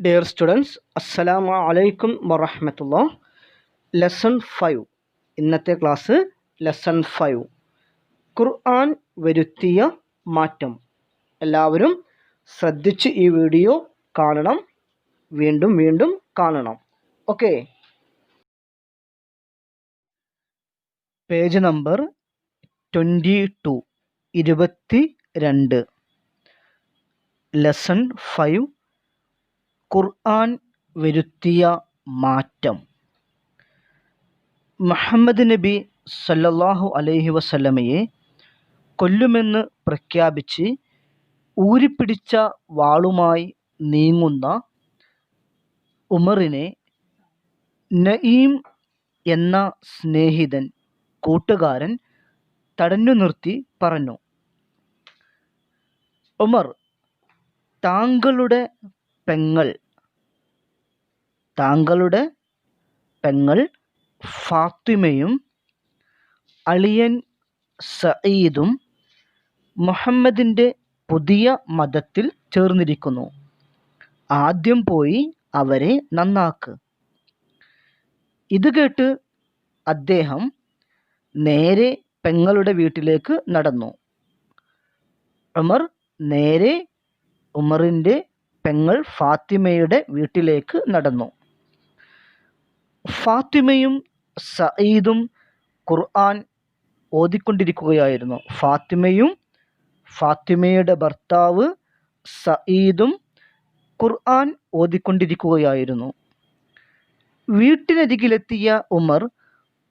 Dear students അസ്സലാമു അലൈക്കും വറഹമത്തുള്ള ലെസൺ ഫൈവ് ഇന്നത്തെ ക്ലാസ് ലെസൺ ഫൈവ് ഖുർആൻ വരുത്തിയ മാറ്റം. എല്ലാവരും ശ്രദ്ധിച്ച് ഈ വീഡിയോ കാണണം. വീണ്ടും വീണ്ടും കാണണം. Okay page number twenty two ഇരുപത്തി രണ്ട് ലെസൺ ഫൈവ് ഖുർആൻ വരുത്തിയ മാറ്റം. മുഹമ്മദ് നബി സല്ലല്ലാഹു അലൈഹി വസല്ലമയെ കൊല്ലുമെന്ന് പ്രഖ്യാപിച്ച് ഊരിപ്പിടിച്ച വാളുമായി നീങ്ങുന്ന ഉമറിനെ നഈം എന്ന സ്നേഹിതൻ കൂട്ടുകാരൻ തടഞ്ഞു നിർത്തി പറഞ്ഞു. ഉമർ താങ്കളുടെ പെങ്ങൾ. താങ്കളുടെ പെങ്ങൾ ഫാത്തിമയും അളിയൻ സയീദും മുഹമ്മദിന്റെ പുതിയ മതത്തിൽ ചേർന്നിരിക്കുന്നു. ആദ്യം പോയി അവരെ നന്നാക്ക്. ഇത് കേട്ട് അദ്ദേഹം നേരെ പെങ്ങളുടെ വീട്ടിലേക്ക് നടന്നു. ഉമർ നേരെ ഉമറിന്റെ പെങ്ങൾ ഫാത്തിമയുടെ വീട്ടിലേക്ക് നടന്നു. ഫാത്തിമയും സയ്യിദും ഖുർആൻ ഓതിക്കൊണ്ടിരിക്കുകയായിരുന്നു. ഫാത്തിമയും ഫാത്തിമയുടെ ഭർത്താവ് സയ്യിദും ഖുർആൻ ഓതിക്കൊണ്ടിരിക്കുകയായിരുന്നു. വീട്ടിനരികിലെത്തിയ ഉമർ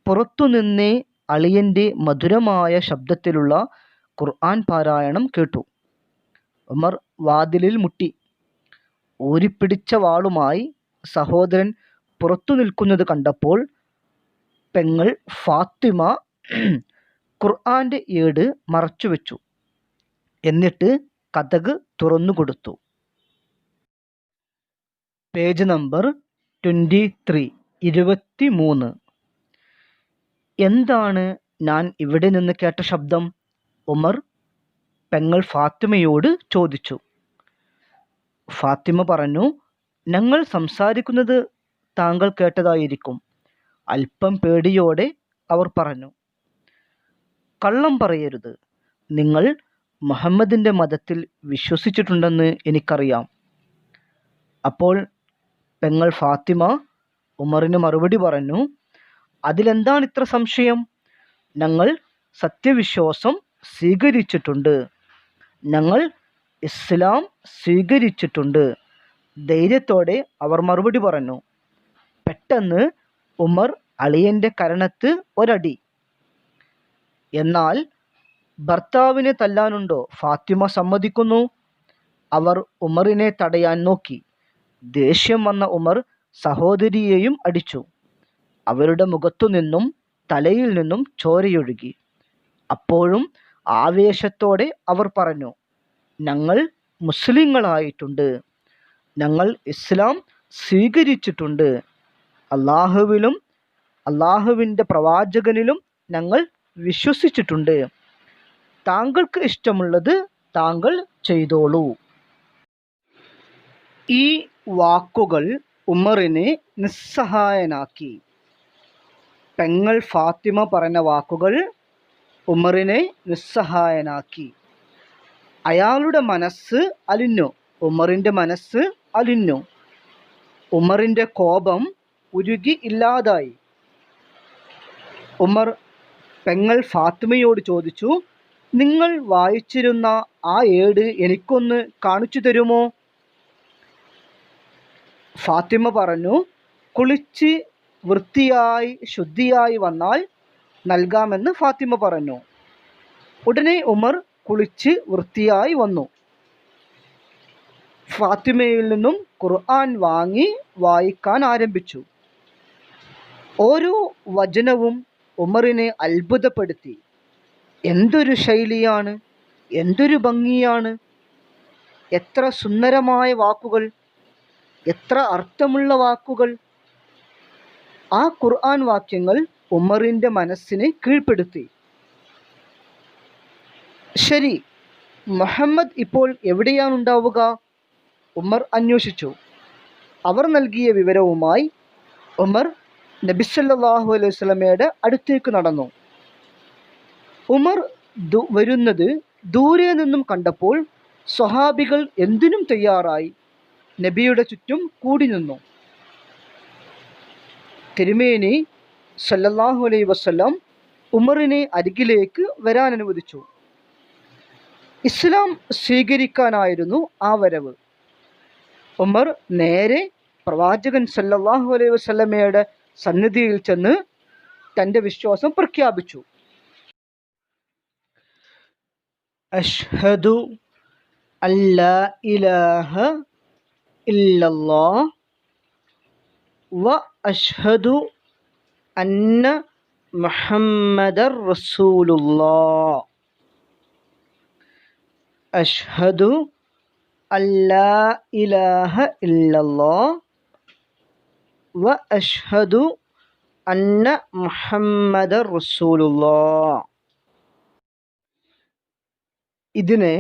പുറത്തുനിന്നേ അളിയന്റെ മധുരമായ ശബ്ദത്തിലുള്ള ഖുർആൻ പാരായണം കേട്ടു. ഉമർ വാതിലിൽ മുട്ടി. ഊരിപ്പിടിച്ച വാളുമായി സഹോദരൻ പുറത്തു നിൽക്കുന്നത് കണ്ടപ്പോൾ പെങ്ങൾ ഫാത്തിമ ഖുർആന്റെ ഏട് മറച്ചുവെച്ചു. എന്നിട്ട് കഥക് തുറന്നു കൊടുത്തു. പേജ് നമ്പർ ട്വന്റി ത്രീ ഇരുപത്തി മൂന്ന് എന്താണ് ഞാൻ ഇവിടെ നിന്ന് കേട്ട ശബ്ദം? ഉമർ പെങ്ങൾ ഫാത്തിമയോട് ചോദിച്ചു. ഫാത്തിമ പറഞ്ഞു ഞങ്ങൾ സംസാരിക്കുന്നത് താങ്കൾ കേട്ടതായിരിക്കും. അല്പം പേടിയോടെ അവർ പറഞ്ഞു കള്ളം പറയരുത്. നിങ്ങൾ മുഹമ്മദിന്റെ മതത്തിൽ വിശ്വസിച്ചിട്ടുണ്ടെന്ന് എനിക്കറിയാം. അപ്പോൾ പെങ്ങൾ ഫാത്തിമ ഉമറിന് മറുപടി പറഞ്ഞു അതിലെന്താണ് ഇത്ര സംശയം? ഞങ്ങൾ സത്യവിശ്വാസം സ്വീകരിച്ചിട്ടുണ്ട്. ഞങ്ങൾ ഇസ്ലാം സ്വീകരിച്ചിട്ടുണ്ട്. ധൈര്യത്തോടെ അവർ മറുപടി പറഞ്ഞു. പെട്ടെന്ന് ഉമർ അളിയന്റെ കരണത്ത് ഒരടി. എന്നാൽ ഭർത്താവിനെ തല്ലാനുണ്ടോ ഫാത്തിമ സമ്മതിക്കുന്നു? അവർ ഉമറിനെ തടയാൻ നോക്കി. ദേഷ്യം വന്ന ഉമർ സഹോദരിയെയും അടിച്ചു. അവരുടെ മുഖത്തു നിന്നും തലയിൽ നിന്നും ചോരയൊഴുകി. അപ്പോഴും ആവേശത്തോടെ അവർ പറഞ്ഞു ഞങ്ങൾ മുസ്ലിങ്ങളായിട്ടുണ്ട്. ഞങ്ങൾ ഇസ്ലാം സ്വീകരിച്ചിട്ടുണ്ട്. അള്ളാഹുവിലും അള്ളാഹുവിന്റെ പ്രവാചകനിലും ഞങ്ങൾ വിശ്വസിച്ചിട്ടുണ്ട്. താങ്കൾക്ക് ഇഷ്ടമുള്ളത് താങ്കൾ ചെയ്തോളൂ. ഈ വാക്കുകൾ ഉമറിനെ നിസ്സഹായനാക്കി. പെങ്ങൾ ഫാത്തിമ പറഞ്ഞ വാക്കുകൾ ഉമറിനെ നിസ്സഹായനാക്കി. അയാളുടെ മനസ്സ് അലിഞ്ഞു. ഉമറിന്റെ മനസ്സ് അലിഞ്ഞു. ഉമറിന്റെ കോപം ഉരുകി ഇല്ലാതായി. ഉമർ പെങ്ങൾ ഫാത്തിമയോട് ചോദിച്ചു നിങ്ങൾ വായിച്ചിരുന്ന ആ ഏട് എനിക്കൊന്ന് കാണിച്ചു തരുമോ? ഫാത്തിമ പറഞ്ഞു കുളിച്ച് വൃത്തിയായി ശുദ്ധിയായി വന്നാൽ നൽകാമെന്ന് ഫാത്തിമ പറഞ്ഞു. ഉടനെ ഉമർ കുളിച്ച് വൃത്തിയായി വന്നു. ഫാത്തിമയിൽ നിന്നും ഖുർആൻ വാങ്ങി വായിക്കാൻ ആരംഭിച്ചു. ഓരോ വചനവും ഉമറിനെ അത്ഭുതപ്പെടുത്തി. എന്തൊരു ശൈലിയാണ് എന്തൊരു ഭംഗിയാണ്. എത്ര സുന്ദരമായ വാക്കുകൾ എത്ര അർത്ഥമുള്ള വാക്കുകൾ. ആ ഖുർആൻ വാക്യങ്ങൾ ഉമറിന്റെ മനസ്സിനെ കീഴ്പ്പെടുത്തി. ശരി മുഹമ്മദ് ഇപ്പോൾ എവിടെയാണുണ്ടാവുക? ഉമർ അന്വേഷിച്ചു. അവർ നൽകിയ വിവരവുമായി ഉമർ നബിസല്ലാഹു അലൈഹി സ്വലമയുടെ അടുത്തേക്ക് നടന്നു. ഉമർ വരുന്നത് ദൂരെ നിന്നും കണ്ടപ്പോൾ സ്വഹാബികൾ എന്തിനും തയ്യാറായി. നബിയുടെ ചുറ്റും കൂടി നിന്നു. തിരുമേനി സല്ലല്ലാഹു അലൈഹി വസല്ലം ഉമറിനെ അരികിലേക്ക് വരാൻ അനുവദിച്ചു. ഇസ്ലാം സ്വീകരിക്കാനായിരുന്നു ആ വരവ്. ഉമർ നേരെ പ്രവാചകൻ സല്ലാഹു അലൈഹി വസ്ലമയുടെ സന്നിധിയിൽ ചെന്ന് തന്റെ വിശ്വാസം പ്രഖ്യാപിച്ചു. അഷ്ഹദു അല്ലാ ഇലാഹ ഇല്ലല്ലാഹ് വ അഷ്ഹദു അന്ന മുഹമ്മദർ റസൂലുള്ളാഹ്. അഷ്ഹദു അല്ലാ ഇലാഹ ഇല്ലല്ലാഹ് വ അഷ്ഹദു അന്ന മുഹമ്മദ് റസൂലുള്ളാഹ് ഇതിനെ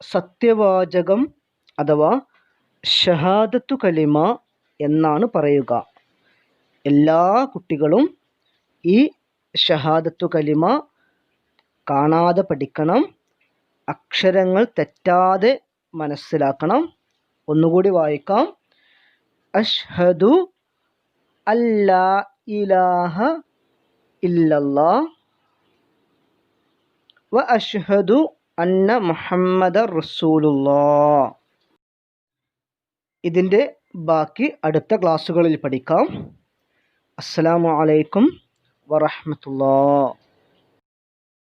സത്യവാചകം അഥവാ ഷഹാദത്തു കലിമ എന്നാണ് പറയുക. എല്ലാ കുട്ടികളും ഈ ഷഹാദത്തു കലിമ കാണാതെ പഠിക്കണം. അക്ഷരങ്ങൾ തെറ്റാതെ മനസ്സിലാക്കണം. ഒന്നുകൂടി വായിക്കാം. അഷ്ഹദു അല്ലാ ഇലാഹ ഇല്ലല്ലാ. വ അഷ്ഹദു അന്ന മുഹമ്മദ റസൂലുള്ള. ഇതിന്റെ ബാക്കി അടുത്ത ക്ലാസ്സുകളിൽ പഠിക്കാം. അസ്സലാമു അലൈക്കും വറഹ്മത്തുള്ളാഹി